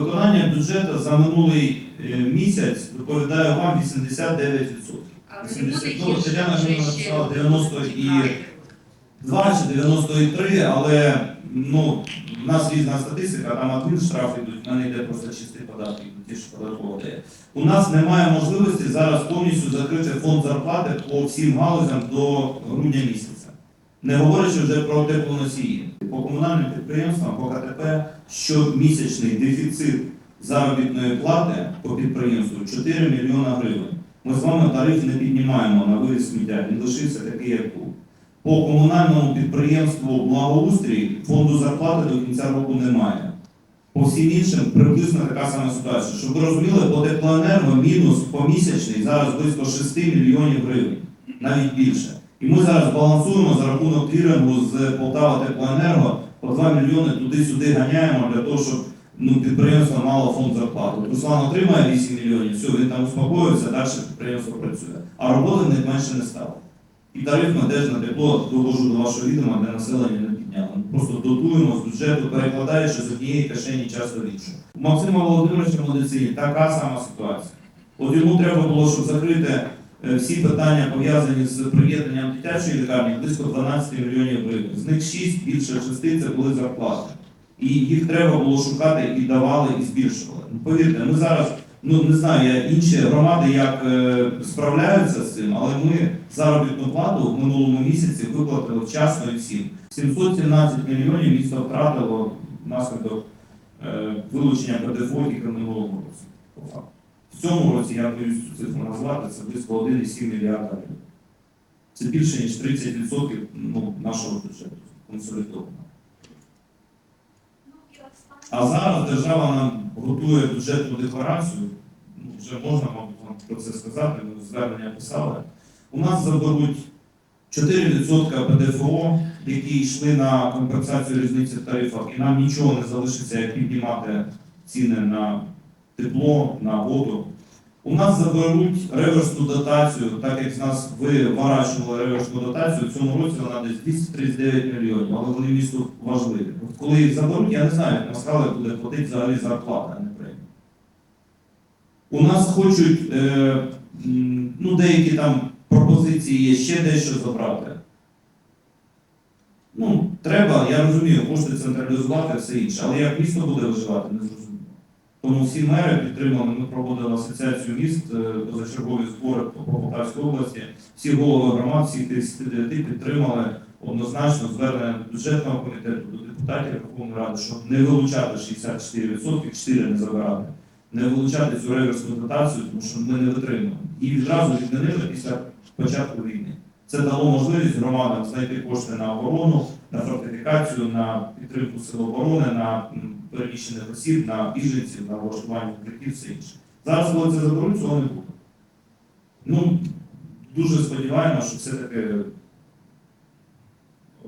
Виконання бюджету за минулий е, місяць доповідає вам 89%. Але 80, не ну, Тетяна гірше, написала 90 і- 2 чи 93, але ну, в нас різна статистика, там адмінштраф йдуть, в мене йде просто чистий податок, ті, що податкова. У нас немає можливості зараз повністю закрити фонд зарплати по всім галузям до грудня місяця. Не говорячи вже про теплоносії. По комунальним підприємствам, по КТП, щомісячний дефіцит заробітної плати по підприємству 4 мільйона гривень. Ми з вами тариф не піднімаємо на вивіз сміття, він лишився такий, як був. По комунальному підприємству благоустрій фонду зарплати до кінця року немає. По всім іншим приблизно така сама ситуація. Щоб ви розуміли, по теплоенерго мінус помісячний зараз близько 6 мільйонів гривень, навіть більше. І ми зараз балансуємо за рахунок клірингу з Полтава Теплоенерго по 2 мільйони туди-сюди ганяємо для того, щоб ну, підприємство мало фонд зарплати. Руслан отримає 8 мільйонів, все, він там успокоївся, далі підприємство працює. А роботи в менше не стало. І тариф ми теж на тепло довожу до вашого відома для населення не підняли. Просто дотуємо з бюджету, перекладаючи з однієї кишені час до іншої. У Максима Володимировича в медицині така сама ситуація. От йому треба було, щоб закрити всі питання пов'язані з приєднанням дитячої лікарні близько 12 мільйонів гривень. З них 6, більше 6 це були зарплати. І їх треба було шукати і давали, і збільшували. Ну, Повірте, ми зараз, ну не знаю, я інші громади як е, справляються з цим, але ми заробітну плату в минулому місяці виплатили вчасно і всім. 717 мільйонів місто втратило внаслідок е, вилучення ПДФО році. по факту. В цьому році я боюсь цю цифру назвати, це близько 1,7 мільярда гривень. Це більше ніж 30% ну, нашого бюджету консолідованого. А зараз держава нам готує бюджетну декларацію. Ну, вже можна, мабуть, вам про це сказати, ми звернення писали. У нас заберуть 4% ПДФО, які йшли на компенсацію різниці в тарифах, і нам нічого не залишиться, як піднімати ціни на тепло, на воду. У нас заберуть реверсну дотацію, так як з нас виворачували реверсну дотацію, в цьому році вона десь 239 мільйонів, але вони місту важливі. От коли їх заберуть, я не знаю, як Москали буде платити взагалі зарплата, а не премія. У нас хочуть е, ну, деякі там пропозиції є ще дещо забрати. Ну, треба, я розумію, кошти централізувати, все інше, але як місто буде виживати, не зрозуміло. Тому всі мери підтримали, ми проводили асоціацію міст, е, позачергові збори по по Полтавській області. Всі голови громад, всі 39 підтримали однозначно звернення до бюджетного комітету, до депутатів Верховної Ради, щоб не вилучати 64%, 4 не забирати, не вилучати цю реверсну дотацію, тому що ми не витримуємо. І відразу відмінили після початку війни. Це дало можливість громадам знайти кошти на оборону, на фортифікацію, на підтримку сил оборони, на переміщених осіб, на біженців, на влаштування укриттів, все інше. Зараз, коли це заберуть, цього не буде. Ну, дуже сподіваємося, що все-таки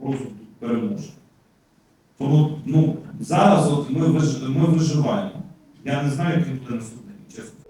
розум переможе. Тому ну, зараз от ми, виж... ми виживаємо. Я не знаю, яким буде наступний чесно.